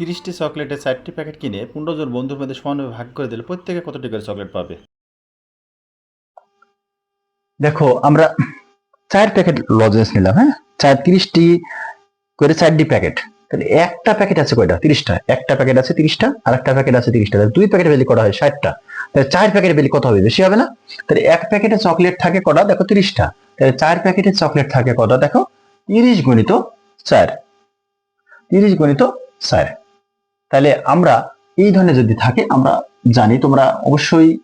তিরিশটি চকলেটের চারটি প্যাকেট কিনে পনেরো জন বন্ধুর মধ্যে সমানভাবে ভাগ করে দিলে প্রত্যেকে কতটি করে চকলেট পাবে? দেখো, আমরা চার প্যাকেট লজেন্স নিলাম হ্যাঁ? চার, তিরিশটি করে চারটি প্যাকেট। তাহলে একটা প্যাকেট আছে কয়টা? তিরিশটা। একটা প্যাকেট আছে তিরিশটা, আর একটা প্যাকেট আছে তিরিশটা। দুই প্যাকেট বেলি করা হয় ষাটটা। তাহলে চার প্যাকেট বেলি কত হবে? বেশি হবে না? তাহলে এক প্যাকেটে চকলেট থাকে কটা? দেখো তিরিশটা। তাহলে চার প্যাকেটে চকলেট থাকে কটা? দেখো তিরিশ গণিত চার। তিরিশ গণিত চার। তাহলে আমরা এই ধরনের যদি থাকে, আমরা জানি তোমরা অবশ্যই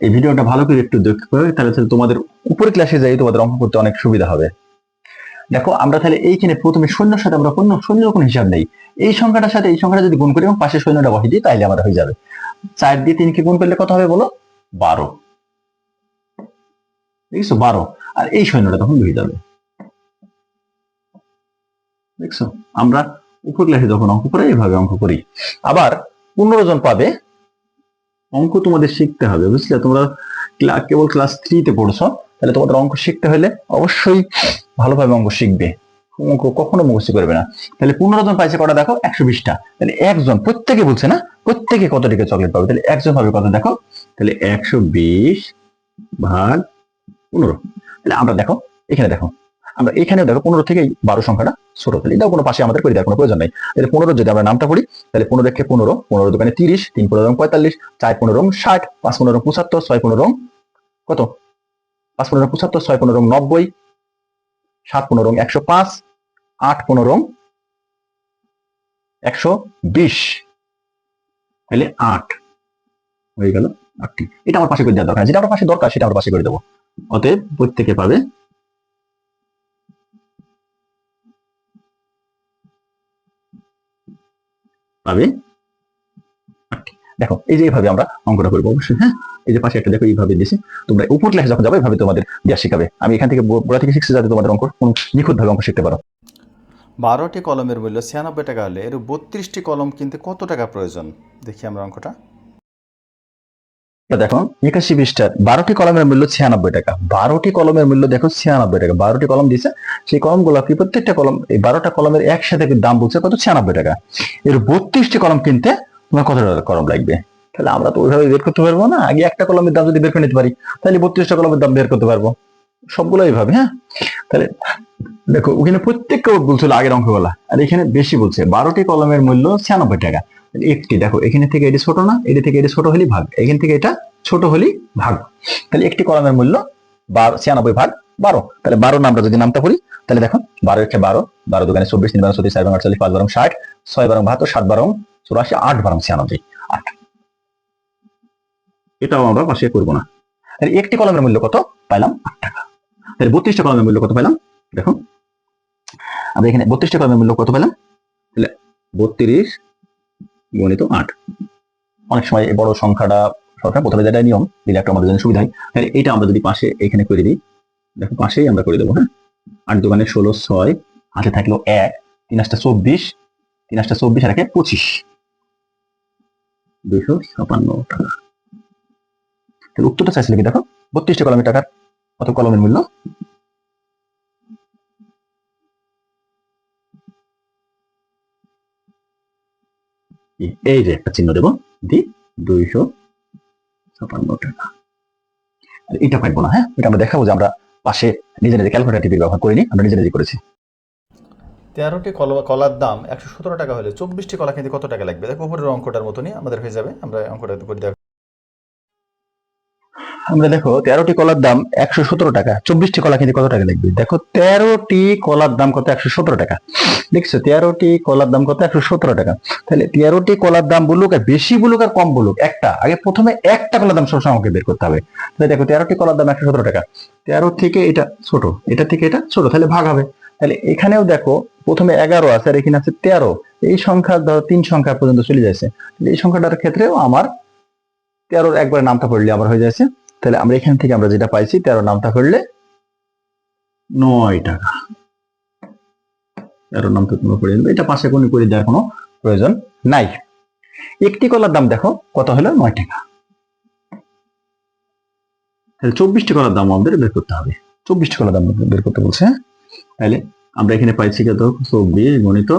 এই ভিডিওটা ভালো করে একটু দেখবে তাহলে তাহলে তোমাদের উপরে ক্লাসে যাই তোমাদের অঙ্ক করতে অনেক সুবিধা হবে। দেখো, আমরা তাহলে এইখানে প্রথমে শূন্যর সাথে আমরা কোনো শূন্যের কোনো হিসাব নেই। এই সংখ্যাটার সাথে, এই সংখ্যাটা যদি গুণ করি এবং পাশে শূন্যটা বসিয়ে দিই তাহলে আমাদের হয়ে যাবে। চার দিয়ে তিনকে গুণ করলে কত হবে বলো? বারো। দেখছ? বারো। আর এই সৈন্যটা তখন হয়ে যাবে। দেখছ? আমরা উপর ক্লাসে যখন অঙ্ক করে, এইভাবে অঙ্ক করি। আবার পনেরো জন পাবে, অঙ্ক তোমাদের শিখতে হবে, বুঝলে? তোমরা কেবল ক্লাস থ্রিতে পড়ছো, তাহলে তোমাদের অঙ্ক শিখতে হলে অবশ্যই ভালোভাবে অঙ্ক শিখবে। অঙ্ক কখনো মুখস্থ করবে না। তাহলে পনেরো জন পাইছে কটা? দেখো, একশো বিশটা। তাহলে একজন, প্রত্যেকে বলছে না? প্রত্যেকে কত টিকে চকলেট পাবে? তাহলে একজন পাবে কত? দেখো, তাহলে একশো বিশ ভাগ পনেরো। তাহলে আমরা দেখো, এখানে দেখো আমরা এখানে দেখো পনেরো থেকে বারো সংখ্যাটা ছোট। তাহলে এটাও কোনো পাশে আমাদের করে দেওয়ার কোনো প্রয়োজন নেই। তাহলে পনেরো যদি আমরা নামটা পড়ি, তাহলে পনেরো রেখে পনেরো পনেরো দোকানে তিরিশ, তিন পনেরো রং পঁয়তাল্লিশ, চার পনেরো রং ষাট, পাঁচ পনেরো রং পঁচাত্তর, ছয় পনেরো রং কত? পাঁচ পনেরো রং পঁচাত্তর, ছয় পনেরো রং নব্বই, সাত পনেরো রং একশো পাঁচ, আট পনেরো রং একশো বিশ। তাহলে আট হয়ে গেল আটটি। এটা আমার পাশে করে দেওয়া দরকার যেটা আমার পাশে দরকার, সেটা আমার পাশে করে দেবো। অতএব প্রত্যেকে পাবে পাবে। দেখো, এই যে এইভাবে আমরা অঙ্কটা করব, অবশ্যই হ্যাঁ? এই যে পাশে একটা দেখো, এইভাবে দিয়েছি। তোমরা উপর ক্লাসে যখন যাবে এইভাবে তোমাদের দেওয়া শিখাবে। আমি এখান থেকে গোড়া থেকে শিখছি, যাতে তোমাদের অঙ্ক কোনো নিখুঁত ভাবে অঙ্ক শিখতে পারো। বারোটি কলমের মূল্য ছিয়ানব্বই টাকা হলে এর বত্রিশটি কলম কিনতে কত টাকা প্রয়োজন? দেখি আমরা অঙ্কটা। দেখো, একাশি পৃষ্ঠার বারোটি কলমের মূল্য ছিয়ানব্বই টাকা। বারোটি কলমের মূল্য দেখো ছিয়ানব্বই টাকা। বারোটি কলম দিয়েছে, সেই কলমগুলো কি প্রত্যেকটা কলম, এই বারোটা কলমের একসাথে দাম বলছে কত? ছিয়ানব্বই টাকা। এর বত্রিশটি কলম কিনতে তোমার কত টাকা কলম লাগবে? তাহলে আমরা তো ওইভাবে বের করতে পারব না? আগে একটা কলমের দাম যদি বের করে নিতে পারি, তাহলে বত্রিশটা কলমের দাম বের করতে পারব। সবগুলো এইভাবে হ্যাঁ? তাহলে দেখো, ওখানে প্রত্যেককে বলছিল আগের অঙ্কগুলা, আর এখানে বেশি বলছে। বারোটি কলমের মূল্য ছিয়ানব্বই টাকা। একটি, দেখো, এখানে থেকে এটি ছোট না, এটি থেকে এটি ছোট হলেই ভাগ, এখান থেকে এটা ছোট হলেই ভাগ। তাহলে একটি কলমের মূল্য বারো, ছিয়ানব্বই ভাগ বারো। তাহলে বারো নামটা যদি নামটা করি তাহলে দেখো, বারো একে বারো বারো দোকানে চব্বিশ, তিন বারো চল্লিশ চার আটচল্লিশ, পাঁচ বারো ষাট, ছয় বারো বাহাত্তর, সাত বারো চুরাশি, আট বারো ছিয়ানব্বই, আট। এটাও আমরা পাশে করব না। তাহলে একটি কলমের মূল্য কত? পাইলাম আট টাকা। তাহলে বত্রিশটা কলমের মূল্য কত পাইলাম? দেখো, আমরা এখানে বত্রিশটা কলমের মূল্য কত পেলাম তাহলে বত্রিশ গণিত আট। অনেক সময় এই বড় সংখ্যাটা সরকার প্রথমে যেটা নিয়ম, দিলে একটা আমাদের জন্য সুবিধা হয় তাহলে এটা আমরা যদি পাশে এখানে করে দিই, দেখো পাশেই আমরা করে দেবো হ্যাঁ? আট দোকানে ষোলো ছয়, হাতে থাকল এক, তিন আটটা চব্বিশ, তিন আটটা চব্বিশ আর একে পঁচিশ। দুইশো ছাপান্ন টাকা। উত্তরটা চাইছিল কি দেখো? বত্রিশটা কলমের টাকার, কত কলমের মূল্য? এই যে একটা চিহ্ন দেব দি দুইশো ছাপান্ন টাকা। এটা পাইবো না হ্যাঁ? এটা আমরা দেখাবো যে আমরা পাশে নিজে নিজে ক্যালকুলেটার ব্যবহার করিনি, আমরা নিজে নিজে করেছি। তেরোটি কল, কলার দাম একশো সতেরো টাকা হলে চব্বিশটি কলা কিন্তু কত টাকা লাগবে? দেখো উপরের অঙ্কটার মতনই আমাদের হয়ে যাবে, আমরা অঙ্কটা করে আমরা দেখো, তেরোটি কলার দাম একশো সতেরো টাকা। চব্বিশটি কলা কিনতে কত টাকা লাগবে? দেখো, তেরোটি কলার দাম কত? একশো সতেরো টাকা। দেখছ, তেরোটি কলার দাম কত? একশো সতেরো টাকা। তাহলে তেরোটি কলার দাম বলুক আর বেশি বলুক আর কম বলুক, একটা। আগে প্রথমে একটা কলার দাম সবসময় আমাকে বের করতে হবে। তাহলে দেখো, তেরোটি কলার দাম একশো সতেরো টাকা। তেরো থেকে এটা ছোট, এটা থেকে এটা ছোট, তাহলে ভাগ হবে। তাহলে এখানেও দেখো, প্রথমে এগারো আছে আর এখানে আছে তেরো। এই সংখ্যা ধরো তিন সংখ্যা পর্যন্ত চলে যাচ্ছে। এই সংখ্যাটার ক্ষেত্রেও আমার তেরোর একবার নামটা পড়লে আবার হয়ে যাচ্ছে। তাহলে আমরা এখান থেকে আমরা যেটা পাইছি, তেরো নামটা করলে নয় টাকা। তেরো নামটা কোনো নেবে। এটা পাশে কোনো করে দেওয়ার কোনো প্রয়োজন নাই। একটি কলার দাম দেখো, কত হলো? নয় টাকা। তাহলে চব্বিশটি কলার দাম আমাদের বের করতে হবে। চব্বিশটি কলার দাম বের করতে বলছে? তাহলে আমরা এখানে পাইছি কত? চব্বিশ গণিত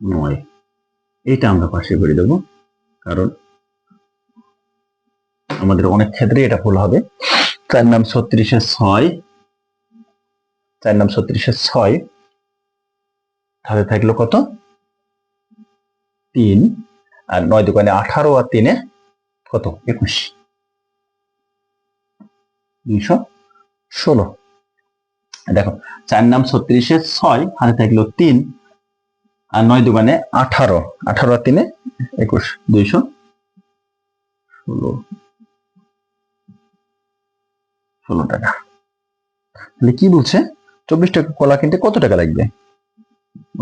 নয়। এটা আমরা পাশে করে দেব, কারণ আমাদের অনেক ক্ষেত্রে এটা ভুল হবে। চার নাম ছত্রিশে ছয়। চার নাম ছত্রিশে ছয়। তাহলে থাকল কত? তিন। আর নয় দোকানে আঠারো আর তিনে কত? একুশ। দুইশো ষোলো। দেখো, চার নাম ছত্রিশে ছয় হাতে থাকল তিন। আর নয় দোকানে আঠারো। আঠারো আর তিনে একুশ। দুইশো ষোলো। ষোলো টাকা। তাহলে কি বলছে? চব্বিশ টাকা কলা কিনতে কত টাকা লাগবে?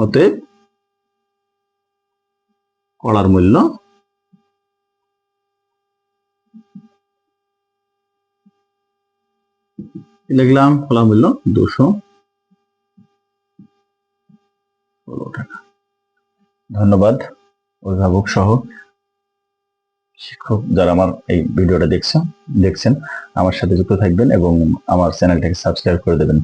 অতএব কলার মূল্য লিখলাম, কলার মূল্য দুশো ষোলো টাকা। ধন্যবাদ, অভিভাবক সহ শিক্ষক যারা আমার এই ভিডিওটা দেখছেন দেখছেন, আমার সাথে যুক্ত থাকবেন এবং আমার চ্যানেলটাকে সাবস্ক্রাইব করে দেবেন।